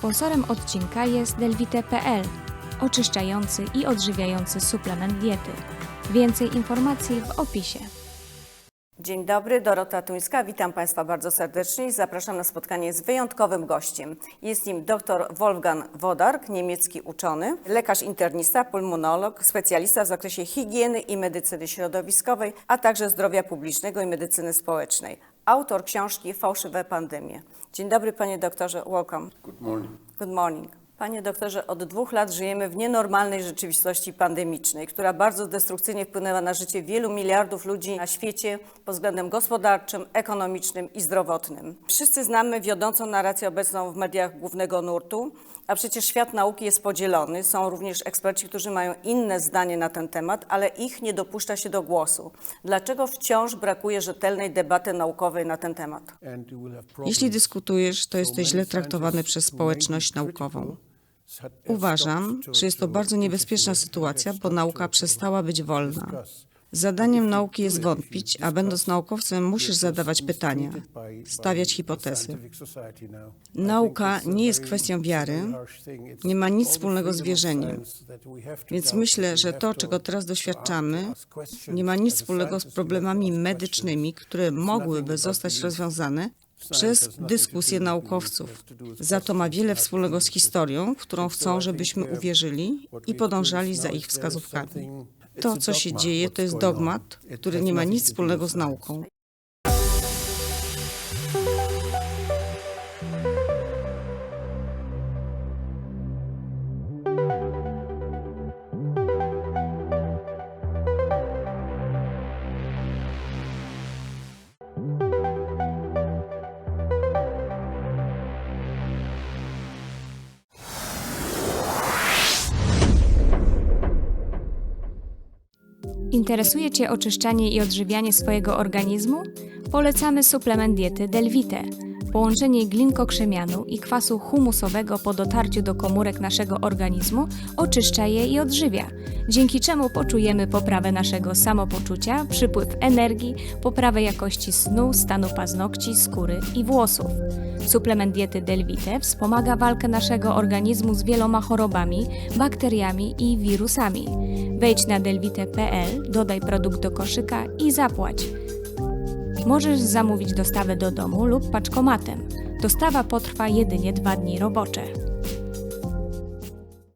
Sponsorem odcinka jest Delvite.pl, oczyszczający i odżywiający suplement diety. Więcej informacji w opisie. Dzień dobry, Dorota Tuńska. Witam Państwa bardzo serdecznie i zapraszam na spotkanie z wyjątkowym gościem. Jest nim dr Wolfgang Wodark, niemiecki uczony, lekarz internista, pulmonolog, specjalista w zakresie higieny i medycyny środowiskowej, a także zdrowia publicznego i medycyny społecznej. Autor książki Fałszywe pandemie. Dzień dobry, panie doktorze. Welcome. Good morning. Good morning. Panie doktorze, od dwóch lat żyjemy w nienormalnej rzeczywistości pandemicznej, która bardzo destrukcyjnie wpłynęła na życie wielu miliardów ludzi na świecie pod względem gospodarczym, ekonomicznym i zdrowotnym. Wszyscy znamy wiodącą narrację obecną w mediach głównego nurtu, a przecież świat nauki jest podzielony. Są również eksperci, którzy mają inne zdanie na ten temat, ale ich nie dopuszcza się do głosu. Dlaczego wciąż brakuje rzetelnej debaty naukowej na ten temat? Jeśli dyskutujesz, to jesteś źle traktowany przez społeczność naukową. Uważam, że jest to bardzo niebezpieczna sytuacja, bo nauka przestała być wolna. Zadaniem nauki jest wątpić, a będąc naukowcem musisz zadawać pytania, stawiać hipotezy. Nauka nie jest kwestią wiary, nie ma nic wspólnego z wierzeniem. Więc myślę, że to, czego teraz doświadczamy, nie ma nic wspólnego z problemami medycznymi, które mogłyby zostać rozwiązane przez dyskusję naukowców. Za to ma wiele wspólnego z historią, w którą chcą, żebyśmy uwierzyli i podążali za ich wskazówkami. To, co się dzieje, to jest dogmat, który nie ma nic wspólnego z nauką. Interesuje Cię oczyszczanie i odżywianie swojego organizmu? Polecamy suplement diety Delvite. Połączenie glinkokrzemianu i kwasu humusowego po dotarciu do komórek naszego organizmu oczyszcza je i odżywia, dzięki czemu poczujemy poprawę naszego samopoczucia, przypływ energii, poprawę jakości snu, stanu paznokci, skóry i włosów. Suplement diety Delvite wspomaga walkę naszego organizmu z wieloma chorobami, bakteriami i wirusami. Wejdź na delvite.pl, dodaj produkt do koszyka i zapłać. Możesz zamówić dostawę do domu lub paczkomatem. Dostawa potrwa jedynie dwa dni robocze.